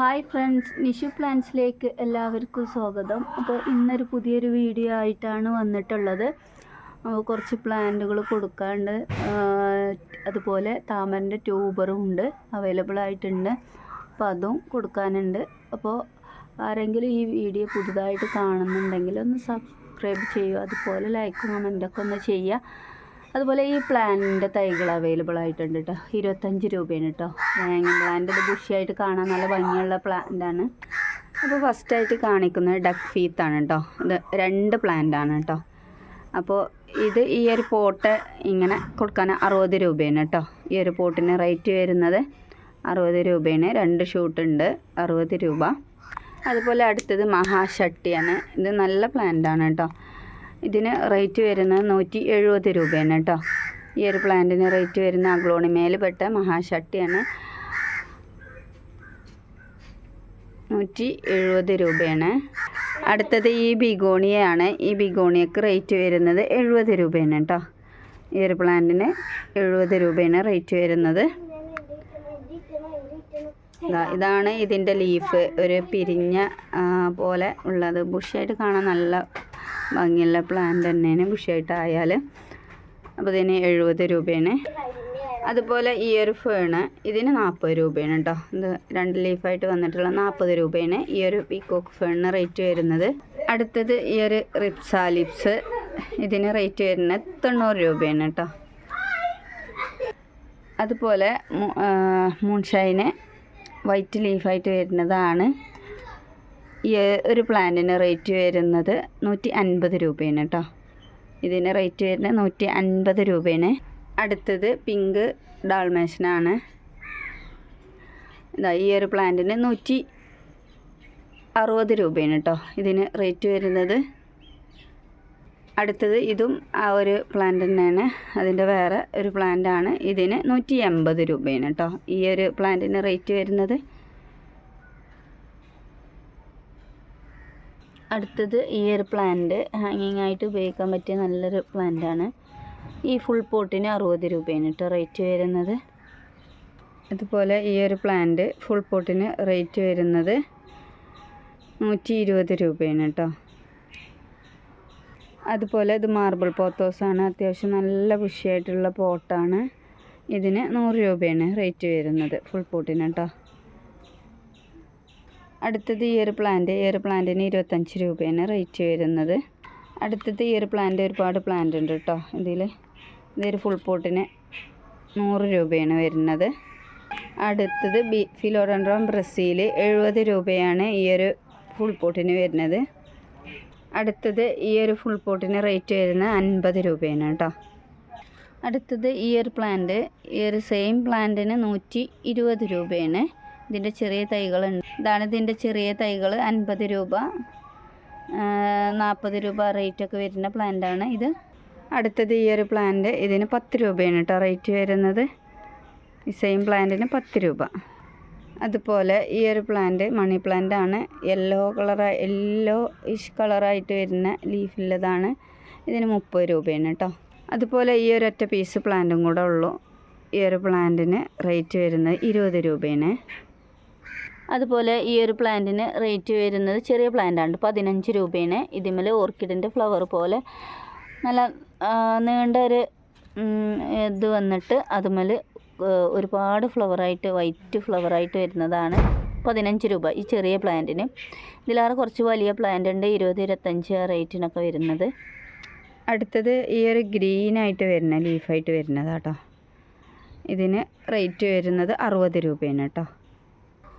Hi friends Nishu പ്ലാൻസിലേക്ക് എല്ലാവർക്കും സ്വാഗതം. അപ്പോൾ ഇന്നൊരു പുതിയൊരു വീഡിയോ ആയിട്ടാണ് വന്നിട്ടുള്ളത്. കുറച്ച് പ്ലാന്റുകൾ കൊടുക്കാണ്ട് അതുപോലെ താമരന്റെ ട്യൂബറും ഉണ്ട് അവൈലബിൾ ആയിട്ടുണ്ട്. അപ്പോൾ അതും കൊടുക്കാനുണ്ട്. അപ്പോൾ ആരെങ്കിലും ഈ വീഡിയോ പുതുതായിട്ട് കാണുന്നുണ്ടെങ്കിൽ ഒന്ന് സബ്സ്ക്രൈബ് ചെയ്യുക അതുപോലെ ലൈക്ക് കമന്റൊക്കെ ഒന്ന് ചെയ്യുക. അതുപോലെ ഈ പ്ലാന്റിന്റെ തൈകൾ അവൈലബിൾ ആയിട്ടുണ്ട് കേട്ടോ ഇരുപത്തഞ്ച് രൂപയാണ് കേട്ടോ ഹാങ്ങിങ് പ്ലാന്റ് ഇത് ബുഷിയായിട്ട് കാണാൻ നല്ല ഭംഗിയുള്ള പ്ലാന്റാണ് അപ്പോൾ ഫസ്റ്റായിട്ട് കാണിക്കുന്നത് ഡക്ക് ഫീത്താണ് കേട്ടോ ഇത് രണ്ട് പ്ലാന്റാണ് കേട്ടോ അപ്പോൾ ഇത് ഈ ഒരു പോട്ട് ഇങ്ങനെ കൊടുക്കാൻ അറുപത് രൂപയാണ് കേട്ടോ ഈ ഒരു പോട്ടിന് റേറ്റ് വരുന്നത് അറുപത് രൂപയാണ് രണ്ട് ഷൂട്ട് ഉണ്ട് അറുപത് രൂപ. അതുപോലെ അടുത്തത് മഹാഷട്ടിയാണ് ഇത് നല്ല പ്ലാന്റാണ് കേട്ടോ ഇതിന് റേറ്റ് വരുന്നത് നൂറ്റി എഴുപത് രൂപയാണ് കേട്ടോ. ഈ ഒരു പ്ലാന്റിന് റേറ്റ് വരുന്ന അഗ്ലോണിമയിൽ പെട്ട മഹാശട്ടിയാണ് നൂറ്റി എഴുപത് രൂപയാണ്. അടുത്തത് ഈ ബിഗോണിയയാണ്. ഈ ബിഗോണിയക്ക് റേറ്റ് വരുന്നത് എഴുപത് രൂപയാണ് കേട്ടോ. ഈ ഒരു പ്ലാന്റിന് എഴുപത് രൂപയാണ് റേറ്റ് വരുന്നത്. ഇതാണ് ഇതിന്റെ ലീഫ് ഒരു പിരിഞ്ഞ പോലെ ഉള്ളത്. ബുഷിയായിട്ട് കാണാൻ നല്ല ഭംഗിയുള്ള പ്ലാന്റ് തന്നെയാണ് ബുഷിയായിട്ടായാൽ അപ്പോൾ ഇതിന് എഴുപത് രൂപയാണ്. അതുപോലെ ഈ ഒരു ഫേണ് ഇതിന് നാൽപ്പത് രൂപയാണ് കേട്ടോ ഇത് രണ്ട് ലീഫായിട്ട് വന്നിട്ടുള്ള നാൽപ്പത് രൂപയാണ് ഈ ഒരു പീക്കോക്ക് ഫേണിന് റേറ്റ് വരുന്നത്. അടുത്തത് ഈ ഒരു റിപ്സാലിപ്സ് ഇതിന് റേറ്റ് വരുന്നത് തൊണ്ണൂറ് രൂപയാണ് കേട്ടോ അതുപോലെ മൂൺഷൈന് വൈറ്റ് ലീഫായിട്ട് വരുന്നതാണ്. ഈ ഒരു പ്ലാന്റിന് റേറ്റ് വരുന്നത് നൂറ്റി അൻപത് രൂപയാണ് കേട്ടോ ഇതിന് റേറ്റ് വരുന്നത് നൂറ്റി അൻപത് രൂപയാണ്. അടുത്തത് പിങ്ക് ഡാൾമേഷനാണ്. ഇതാ ഈ ഒരു പ്ലാന്റിന് നൂറ്റി അറുപത് രൂപയാണ് കേട്ടോ ഇതിന് റേറ്റ് വരുന്നത് അടുത്തത് ഇതും ആ ഒരു പ്ലാന്റ് തന്നെയാണ്. അതിന്റെ വേറെ ഒരു പ്ലാന്റ് ആണ് ഇതിന് നൂറ്റി എൺപത് രൂപയാണ് കേട്ടോ ഈ ഒരു പ്ലാന്റിന് റേറ്റ് വരുന്നത് അടുത്തത് ഈ ഒരു പ്ലാന്റ് ഹാങ്ങിങ് ആയിട്ട് ഉപയോഗിക്കാൻ പറ്റിയ നല്ലൊരു പ്ലാന്റ് ആണ്. ഈ ഫുൾ പോട്ടിന് അറുപത് രൂപയാണ് കേട്ടോ റേറ്റ് വരുന്നത്. അതുപോലെ ഈ ഒരു പ്ലാന്റ് ഫുൾ പോട്ടിന് റേറ്റ് വരുന്നത് നൂറ്റി ഇരുപത് രൂപയാണ് കേട്ടോ അതുപോലെ ഇത് മാർബിൾ പോത്തോസാണ് അത്യാവശ്യം നല്ല ബുഷിയായിട്ടുള്ള പോട്ടാണ് ഇതിന് നൂറ് രൂപയാണ് റേറ്റ് വരുന്നത് ഫുൾ പോട്ടിന് കേട്ടോ അടുത്തത് ഈ ഒരു പ്ലാന്റ് ഈ ഒരു പ്ലാന്റിന് ഇരുപത്തഞ്ച് രൂപയാണ് റേറ്റ് വരുന്നത്. അടുത്തത് ഈ ഒരു പ്ലാന്റ് ഒരുപാട് പ്ലാന്റ് ഉണ്ട് കേട്ടോ ഇതിൽ ഇതൊരു ഫുൾ പോട്ടിന് നൂറ് രൂപയാണ് വരുന്നത്. അടുത്തത് ബി ഫിലോഡൻഡ്രോം ബ്രസീൽ എഴുപത് രൂപയാണ് ഈ ഒരു ഫുൾ പോട്ടിന് വരുന്നത്. അടുത്തത് ഈ ഒരു ഫുൾ പോട്ടിന് റേറ്റ് വരുന്നത് അൻപത് രൂപയാണ് കേട്ടോ അടുത്തത് ഈ ഒരു പ്ലാന്റ് ഈ ഒരു സെയിം പ്ലാന്റിന് നൂറ്റി ഇരുപത് രൂപയാണ് ഇതിന്റെ ചെറിയ തൈകളുണ്ട്. ഇതാണ് ഇതിന്റെ ചെറിയ തൈകൾ. അൻപത് രൂപ. നാൽപ്പത് രൂപ റേറ്റൊക്കെ വരുന്ന പ്ലാന്റാണ് ഇത്. അടുത്തത് ഈ ഒരു പ്ലാന്റ് ഇതിന് പത്ത് രൂപയാണ് കേട്ടോ റേറ്റ് വരുന്നത്. ഈ സെയിം പ്ലാന്റിന് പത്ത് രൂപ. അതുപോലെ ഈ ഒരു പ്ലാന്റ് മണി പ്ലാന്റ് ആണ്. യെല്ലോ കളർ യെല്ലോ ഇഷ് കളറായിട്ട് വരുന്ന ലീഫുള്ളതാണ് ഇതിന് മുപ്പത് രൂപയാണ് കേട്ടോ അതുപോലെ ഈ ഒരു ഒറ്റ പീസ് പ്ലാന്റും കൂടെ ഉള്ളൂ. ഈ ഒരു പ്ലാന്റിന് റേറ്റ് വരുന്നത് ഇരുപത് രൂപയാണ്. അതുപോലെ ഈ ഒരു പ്ലാന്റിന് റേറ്റ് വരുന്നത് ചെറിയ പ്ലാന്റാണ്. പതിനഞ്ച് രൂപയാണ്. ഇതിമേൽ ഓർക്കിഡിന്റെ ഫ്ലവർ പോലെ നല്ല നീണ്ട ഒരു ഇത് വന്നിട്ട് അതുമേൽ ഒരുപാട് ഫ്ലവറായിട്ട് വൈറ്റ് ഫ്ലവറായിട്ട് വരുന്നതാണ് പതിനഞ്ച് രൂപ ഈ ചെറിയ പ്ലാന്റിന്. ഇതിലാറ് കുറച്ച് വലിയ പ്ലാന്റ് ഉണ്ട് ഇരുപത് ഇരുപത്തഞ്ച് റേറ്റിനൊക്കെ വരുന്നത്. അടുത്തത് ഈ ഒരു ഗ്രീനായിട്ട് വരുന്ന ലീഫായിട്ട് വരുന്നതാട്ടോ. ഇതിന് റേറ്റ് വരുന്നത് അറുപത് രൂപയാണ് കേട്ടോ.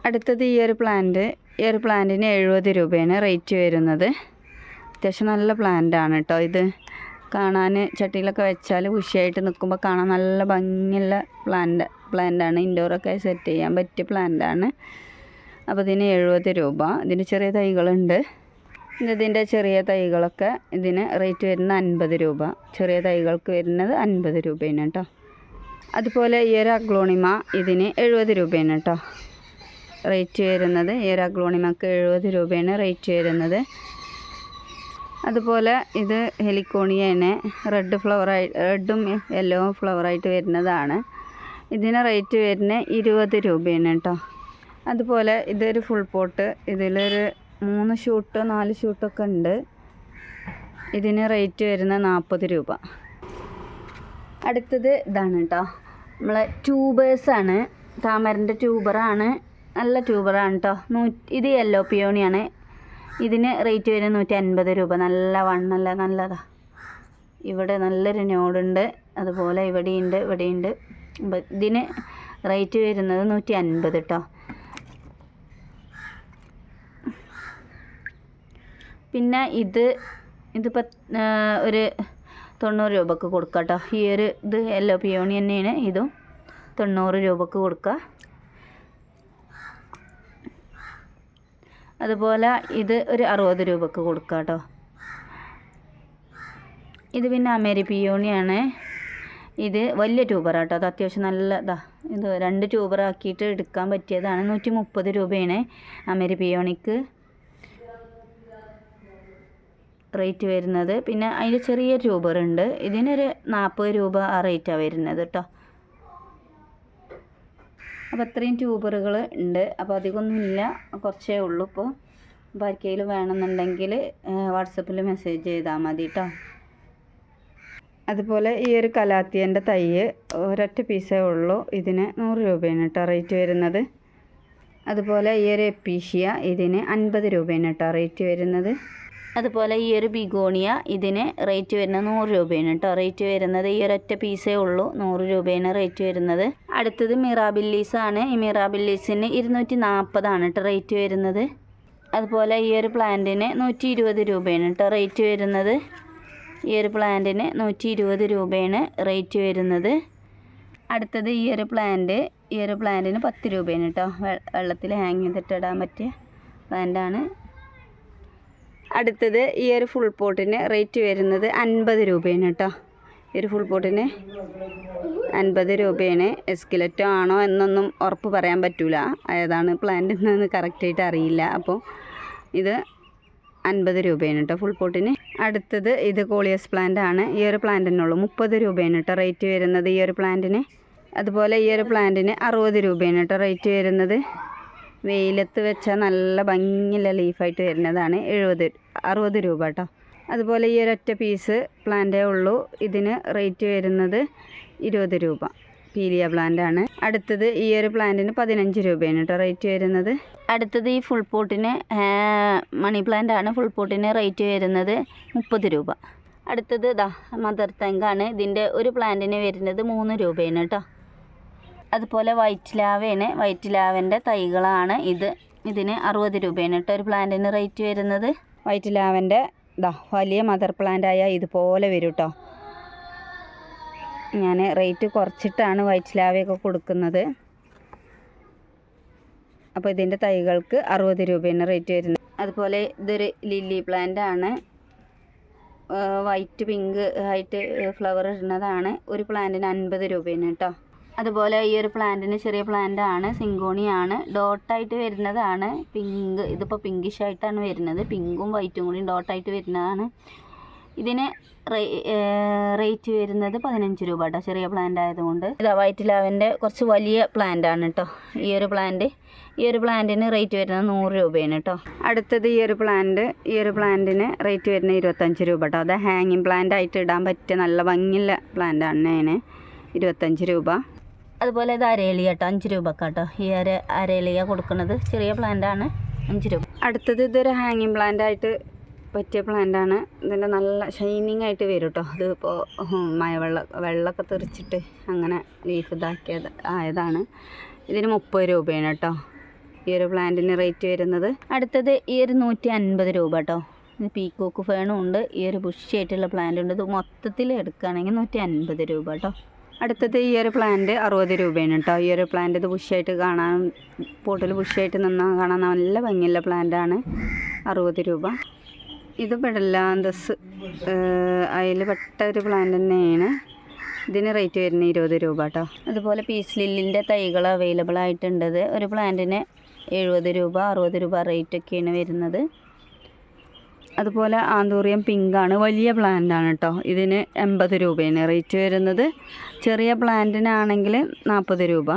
അടുത്തത് ഈ ഒരു പ്ലാന്റ് ഈ ഒരു പ്ലാന്റിന് എഴുപത് രൂപയാണ് റേറ്റ് വരുന്നത്. അത്യാവശ്യം നല്ല പ്ലാന്റാണ് കേട്ടോ ഇത്. കാണാൻ ചട്ടിയിലൊക്കെ വെച്ചാൽ കുഷിയായിട്ട് നിൽക്കുമ്പോൾ കാണാൻ നല്ല ഭംഗിയുള്ള പ്ലാന്റ് പ്ലാന്റാണ് ഇൻഡോറൊക്കെ സെറ്റ് ചെയ്യാൻ പറ്റിയ പ്ലാന്റാണ് അപ്പോൾ ഇതിന് എഴുപത് രൂപ. ഇതിന് ചെറിയ തൈകളുണ്ട്. ഇതിന്റെ ചെറിയ തൈകളൊക്കെ ഇതിന് റേറ്റ് വരുന്നത് അൻപത് രൂപ. ചെറിയ തൈകൾക്ക് വരുന്നത് അൻപത് രൂപയാണ് കേട്ടോ അതുപോലെ ഈ ഒരു അഗ്ലോണിമ ഇതിന് എഴുപത് രൂപയാണ് കേട്ടോ റേറ്റ് വരുന്നത് ഈ ഒരു അഗ്ലോണിമക്ക് എഴുപത് രൂപയാണ് റേറ്റ് വരുന്നത്. അതുപോലെ ഇത് ഹെലിക്കോണിയാണ് റെഡ് ഫ്ലവറായി റെഡും യെല്ലോ ഫ്ലവറായിട്ട് വരുന്നതാണ്. ഇതിന് റേറ്റ് വരുന്നത് ഇരുപത് രൂപയാണ് കേട്ടോ. അതുപോലെ ഇതൊരു ഫുൾ പോട്ട് ഇതിലൊരു മൂന്ന് ഷൂട്ടോ നാല് ഷൂട്ടൊക്കെ ഉണ്ട്. ഇതിന് റേറ്റ് വരുന്നത് നാൽപ്പത് രൂപ. അടുത്തത് ഇതാണ് കേട്ടോ. നമ്മളെ ട്യൂബേഴ്സാണ് താമരന്റെ ട്യൂബറാണ് നല്ല ട്യൂബറാണ് കേട്ടോ നൂ ഇത് യെല്ലോ പിയോണിയാണ്. ഇതിന് റേറ്റ് വരുന്നത് നൂറ്റി അൻപത് രൂപ. നല്ല വണ്ണല്ല നല്ലതാ. ഇവിടെ നല്ലൊരു നോടുണ്ട്. അതുപോലെ ഇവിടെയുണ്ട് ഇവിടെയുണ്ട്. ഇതിന് റേറ്റ് വരുന്നത് നൂറ്റി അൻപത് കേട്ടോ പിന്നെ ഇത് ഇതിപ്പോൾ ഒരു തൊണ്ണൂറ് രൂപക്ക് കൊടുക്കാം കേട്ടോ ഈ ഒരു ഇത് യെല്ലോ പിയോണി തന്നെയാണ്. ഇതും തൊണ്ണൂറ് രൂപക്ക് കൊടുക്കുക അതുപോലെ ഇത് ഒരു അറുപത് രൂപക്ക് കൊടുക്കാം കേട്ടോ. ഇത് പിന്നെ അമേരി പിയോണിയാണ്. ഇത് വലിയ ട്യൂബറാട്ടോ അത് അത്യാവശ്യം നല്ല ഇതാ ഇത് രണ്ട് ട്യൂബറാക്കിയിട്ട് എടുക്കാൻ പറ്റിയതാണ്. നൂറ്റി മുപ്പത് രൂപയാണ് അമേരി പിയോണിക്ക് റേറ്റ് വരുന്നത്. പിന്നെ അതിൽ ചെറിയ ട്യൂബറുണ്ട് ഇതിനൊരു നാൽപ്പത് രൂപ ആ റേറ്റാണ് വരുന്നത് കേട്ടോ. അപ്പോൾ അത്രയും ട്യൂബറുകൾ ഉണ്ട്. അപ്പോൾ അധികമൊന്നുമില്ല കുറച്ചേ ഉള്ളൂ ഇപ്പോൾ അപ്പോൾ ആർക്കെങ്കിലും വേണമെന്നുണ്ടെങ്കിൽ വാട്സപ്പിൽ മെസ്സേജ് ചെയ്താൽ മതി കേട്ടോ അതുപോലെ ഈ ഒരു കലാത്തിയന്റെ തൈ ഒരൊറ്റ പീസേ ഉള്ളൂ. ഇതിന് നൂറ് രൂപയാണ് കേട്ടോ റേറ്റ് വരുന്നത്. അതുപോലെ ഈ ഒരു എപ്പീഷ്യ ഇതിന് അൻപത് രൂപയാണ് കേട്ടോ റേറ്റ് വരുന്നത്. അതുപോലെ ഈ ഒരു ബിഗോണിയ ഇതിന് റേറ്റ് വരുന്നത് നൂറ് രൂപയാണ് കേട്ടോ റേറ്റ് വരുന്നത്. ഈ ഒരൊറ്റ പീസേ ഉള്ളൂ. നൂറ് രൂപയാണ് റേറ്റ് വരുന്നത്. അടുത്തത് മിറാബില്ലീസ് ആണ് ഈ മിറാബില്ലീസിന് ഇരുന്നൂറ്റി നാൽപ്പതാണ് കേട്ടോ റേറ്റ് വരുന്നത്. അതുപോലെ ഈ ഒരു പ്ലാന്റിന് നൂറ്റി ഇരുപത് രൂപയാണ് കേട്ടോ റേറ്റ് വരുന്നത്. ഈ ഒരു പ്ലാന്റിന് നൂറ്റി ഇരുപത് രൂപയാണ് റേറ്റ് വരുന്നത്. അടുത്തത് ഈ ഒരു പ്ലാന്റ് ഈ ഒരു പ്ലാന്റിന് പത്ത് രൂപയാണ് കേട്ടോ വെള്ളത്തിൽ ഹാങ് ചെയ്തിട്ട് ഇടാൻ പറ്റിയ പ്ലാന്റാണ്. അടുത്തത് ഈ ഒരു ഫുൾ പോട്ടിന് റേറ്റ് വരുന്നത് അൻപത് രൂപയാണ് കേട്ടോ ഒരു ഫുൾ പോട്ടിന് അൻപത് രൂപയാണ്. എസ്കിലറ്റോ ആണോ എന്നൊന്നും ഉറപ്പ് പറയാൻ പറ്റൂല. ഏതാണ് പ്ലാന്റ് എന്നൊന്ന് കറക്റ്റായിട്ട് അറിയില്ല. അപ്പോൾ ഇത് അൻപത് രൂപയാണ് കേട്ടോ ഫുൾ പോട്ടിന് അടുത്തത് ഇത് കോളിയസ് പ്ലാന്റ് ആണ്. ഈ ഒരു പ്ലാന്റിനുള്ളൂ മുപ്പത് രൂപയാണ് കേട്ടോ റേറ്റ് വരുന്നത് ഈ ഒരു പ്ലാന്റിന് അതുപോലെ ഈ ഒരു പ്ലാന്റിന് അറുപത് രൂപയാണ് കേട്ടോ റേറ്റ് വരുന്നത്. വെയിലത്ത് വെച്ചാൽ നല്ല ഭംഗിയുള്ള ലീഫായിട്ട് വരുന്നതാണ്. എഴുപത് അറുപത് രൂപ കേട്ടോ അതുപോലെ ഈ ഒരൊറ്റ പീസ് പ്ലാന്റേ ഉള്ളൂ. ഇതിന് റേറ്റ് വരുന്നത് ഇരുപത് രൂപ. പീലിയ പ്ലാന്റ് ആണ് അടുത്തത് ഈ ഒരു പ്ലാന്റിന് പതിനഞ്ച് രൂപയാണ് കേട്ടോ റേറ്റ് വരുന്നത്. അടുത്തത് ഈ ഫുൾ പോട്ടിന് മണി പ്ലാന്റ് ആണ് ഫുൾ പോട്ടിന് റേറ്റ് വരുന്നത് മുപ്പത് രൂപ. അടുത്തത് ദാ മദർ തെങ്കാണ് ഇതിന്റെ ഒരു പ്ലാന്റിന് വരുന്നത് മൂന്ന് രൂപയാണ് കേട്ടോ. അതുപോലെ വൈറ്റ് ലാവയാണ്. വൈറ്റ് ലാവന്റെ തൈകളാണ് ഇത്. ഇതിന് അറുപത് രൂപയാണ് കേട്ടോ ഒരു പ്ലാന്റിന് റേറ്റ് വരുന്നത്. വൈറ്റ് ലാവന്റെ ഇതാ വലിയ മദർ പ്ലാന്റ് ആയാൽ ഇതുപോലെ വരും കേട്ടോ ഞാൻ റേറ്റ് കുറച്ചിട്ടാണ് വൈറ്റ് ലാവയൊക്കെ കൊടുക്കുന്നത്. അപ്പോൾ ഇതിന്റെ തൈകൾക്ക് അറുപത് രൂപയാണ് റേറ്റ് വരുന്നത്. അതുപോലെ ഇതൊരു ലില്ലി പ്ലാന്റ് ആണ്. വൈറ്റ് പിങ്ക് ആയിട്ട് ഫ്ലവർ ഇടുന്നതാണ്. ഒരു പ്ലാന്റിന് അൻപത് രൂപയാണ് കേട്ടോ. അതുപോലെ ഈ ഒരു പ്ലാന്റിന് ചെറിയ പ്ലാന്റ് ആണ് സിങ്കോണിയാണ് ഡോട്ടായിട്ട് വരുന്നതാണ് പിങ്ക് ഇതിപ്പോൾ പിങ്കിഷ് ആയിട്ടാണ് വരുന്നത് പിങ്കും വൈറ്റും കൂടി ഡോട്ടായിട്ട് വരുന്നതാണ്. ഇതിന് റേറ്റ് വരുന്നത് പതിനഞ്ച് രൂപ കേട്ടോ ചെറിയ പ്ലാന്റ് ആയതുകൊണ്ട്. ഇതാ വൈറ്റ് ലാവന്റെ കുറച്ച് വലിയ പ്ലാന്റ് ആണ് കേട്ടോ ഈ ഒരു പ്ലാന്റ് ഈ ഒരു പ്ലാന്റിന് റേറ്റ് വരുന്നത് നൂറ് രൂപയാണ് കേട്ടോ അടുത്തത് ഈ ഒരു പ്ലാന്റ് ഈ ഒരു പ്ലാന്റിന് റേറ്റ് വരുന്നത് ഇരുപത്തഞ്ച് രൂപ കേട്ടോ അത് ഹാങ്ങിങ് പ്ലാന്റ് ആയിട്ട് ഇടാൻ പറ്റിയ നല്ല ഭംഗിയുള്ള പ്ലാന്റ് ആണ് ഇരുപത്തഞ്ച് രൂപ. അതുപോലെ ഇത് അരേലിയ കേട്ടോ അഞ്ച് രൂപക്ക് കേട്ടോ ഈ അര അരേലിയ കൊടുക്കുന്നത് ചെറിയ പ്ലാന്റ് ആണ് അഞ്ച് രൂപ. അടുത്തത് ഇതൊരു ഹാങ്ങിങ് പ്ലാന്റ് ആയിട്ട് പറ്റിയ പ്ലാന്റാണ് ഇതിന്റെ നല്ല ഷൈനിങ് ആയിട്ട് വരും കേട്ടോ അതിപ്പോൾ മഴവെള്ള വെള്ളമൊക്കെ തെറിച്ചിട്ട് അങ്ങനെ ലീഫ് ഇതാക്കിയത് ആയതാണ്. ഇതിന് മുപ്പത് രൂപയാണ് കേട്ടോ ഈ ഒരു പ്ലാന്റിന് റേറ്റ് വരുന്നത്. അടുത്തത് ഈ ഒരു നൂറ്റി അൻപത് രൂപ കേട്ടോ പീക്കോക്ക് ഫേണും ഉണ്ട്. ഈ ഒരു ബുഷ് ബുഷിയായിട്ടുള്ള പ്ലാന്റ് ഉണ്ട്. ഇത് മൊത്തത്തിൽ എടുക്കുകയാണെങ്കിൽ നൂറ്റി അൻപത് രൂപ കേട്ടോ അടുത്തത് ഈ ഒരു പ്ലാന്റ് അറുപത് രൂപയാണ് കേട്ടോ ഈ ഒരു പ്ലാന്റ് ഇത് ബുഷായിട്ട് കാണാൻ പോട്ടിൽ ബുഷായിട്ട് നിന്നാൽ കാണാൻ നല്ല ഭംഗിയുള്ള പ്ലാന്റാണ് അറുപത് രൂപ. ഇത് പെടല്ലാന്തസ് അതിൽ പെട്ട ഒരു പ്ലാന്റ് തന്നെയാണ്. ഇതിന് റേറ്റ് വരുന്നത് ഇരുപത് രൂപ കേട്ടോ അതുപോലെ പീസ് ലില്ലിന്റെ തൈകൾ അവൈലബിൾ ആയിട്ടുണ്ടത് ഒരു പ്ലാന്റിന് എഴുപത് രൂപ അറുപത് രൂപ റേറ്റ് റേറ്റൊക്കെയാണ് വരുന്നത്. അതുപോലെ ആന്തൂറിയം പിങ്കാണ്. വലിയ പ്ലാന്റാണ് കേട്ടോ ഇതിന് എൺപത് രൂപയാണ് റേറ്റ് വരുന്നത്. ചെറിയ പ്ലാന്റിനാണെങ്കിൽ നാൽപ്പത് രൂപ.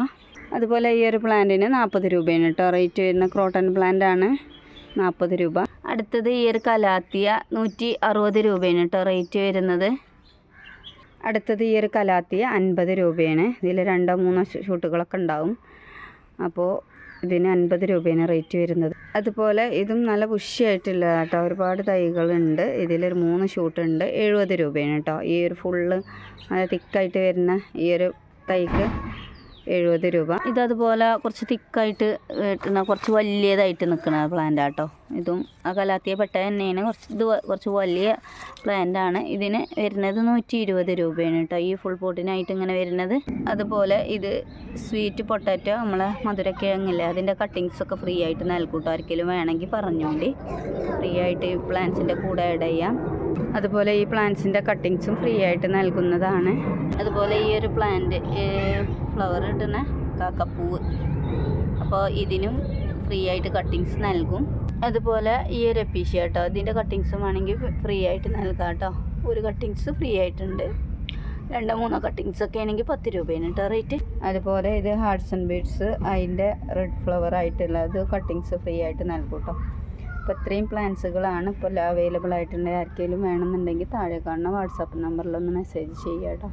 അതുപോലെ ഈ ഒരു പ്ലാന്റിന് നാൽപ്പത് രൂപയാണ് കേട്ടോ റേറ്റ് വരുന്ന ക്രോട്ടൺ പ്ലാന്റ് ആണ് നാൽപ്പത് രൂപ. അടുത്തത് ഈ ഒരു കലാത്തിയ നൂറ്റി അറുപത് രൂപയാണ് കേട്ടോ റേറ്റ് വരുന്നത്. അടുത്തത് ഈ ഒരു കലാത്തിയ അൻപത് രൂപയാണ്. ഇതിൽ രണ്ടോ മൂന്നോ ഷൂട്ടുകളൊക്കെ ഉണ്ടാവും. അപ്പോൾ ഇതിന് അൻപത് രൂപയാണ് റേറ്റ് വരുന്നത്. അതുപോലെ ഇതും നല്ല പുഷ്യായിട്ടില്ല കേട്ടോ ഒരുപാട് തൈകളുണ്ട്. ഇതിലൊരു മൂന്ന് ഷൂട്ടുണ്ട്. എഴുപത് രൂപയാണ് കേട്ടോ ഈ ഒരു ഫുള്ള് തിക്കായിട്ട് വരുന്ന ഈ ഒരു തൈക്ക് എഴുപത് രൂപ. ഇതതുപോലെ കുറച്ച് തിക്കായിട്ട് കുറച്ച് വലിയതായിട്ട് നിൽക്കുന്ന പ്ലാന്റ് ആട്ടോ. ഇതും ആ കലാത്തിയ പെട്ട തന്നെയാണ് കുറച്ച് ഇത് കുറച്ച് വലിയ പ്ലാന്റ് ആണ്. ഇതിന് വരുന്നത് നൂറ്റി ഇരുപത് രൂപയാണ് കേട്ടോ. ഈ ഫുൾ പോട്ടിനായിട്ട് ഇങ്ങനെ വരുന്നത്. അതുപോലെ ഇത് സ്വീറ്റ് പൊട്ടാറ്റോ നമ്മളെ മധുരക്കിഴങ്ങില്ലേ അതിന്റെ കട്ടിങ്സൊക്കെ ഫ്രീ ആയിട്ട് നൽകൂട്ടോ ആർക്കെങ്കിലും വേണമെങ്കിൽ പറഞ്ഞുകൊണ്ട് ഫ്രീ ആയിട്ട് ഈ പ്ലാന്റ്സിന്റെ കൂടെ ആഡ് ചെയ്യാം. അതുപോലെ ഈ പ്ലാന്റ്സിന്റെ കട്ടിങ്സും ഫ്രീ ആയിട്ട് നൽകുന്നതാണ്. അതുപോലെ ഈ ഒരു പ്ലാന്റ് ഫ്ലവർ കിട്ടുന്ന കാക്കപ്പൂവ്. അപ്പോൾ ഇതിനും ഫ്രീ ആയിട്ട് കട്ടിങ്സ് നൽകും. അതുപോലെ ഈ ഒരു എപ്പീഷ്യ കേട്ടോ ഇതിന്റെ കട്ടിങ്സും വേണമെങ്കിൽ ഫ്രീ ആയിട്ട് നൽകാം കേട്ടോ. ഒരു കട്ടിങ്സ് ഫ്രീ ആയിട്ടുണ്ട്. രണ്ടോ മൂന്നോ കട്ടിങ്സ് ഒക്കെ ആണെങ്കിൽ പത്ത് രൂപയാണ് കേട്ടോ റേറ്റ് അതുപോലെ ഇത് ഹാർട്സ് ആൻഡ് ബീഡ്സ് അതിന്റെ റെഡ് ഫ്ലവർ ആയിട്ടുള്ളത് കട്ടിങ്സ് ഫ്രീ ആയിട്ട് നൽകും കേട്ടോ. അപ്പോൾ ഇത്രയും പ്ലാൻസുകളാണ് ഇപ്പോൾ അവൈലബിൾ ആയിട്ടുണ്ട്. ആർക്കെങ്കിലും വേണമെന്നുണ്ടെങ്കിൽ താഴെ കാണുന്ന വാട്സാപ്പ് നമ്പറിലൊന്ന് മെസ്സേജ് ചെയ്യാം കേട്ടോ.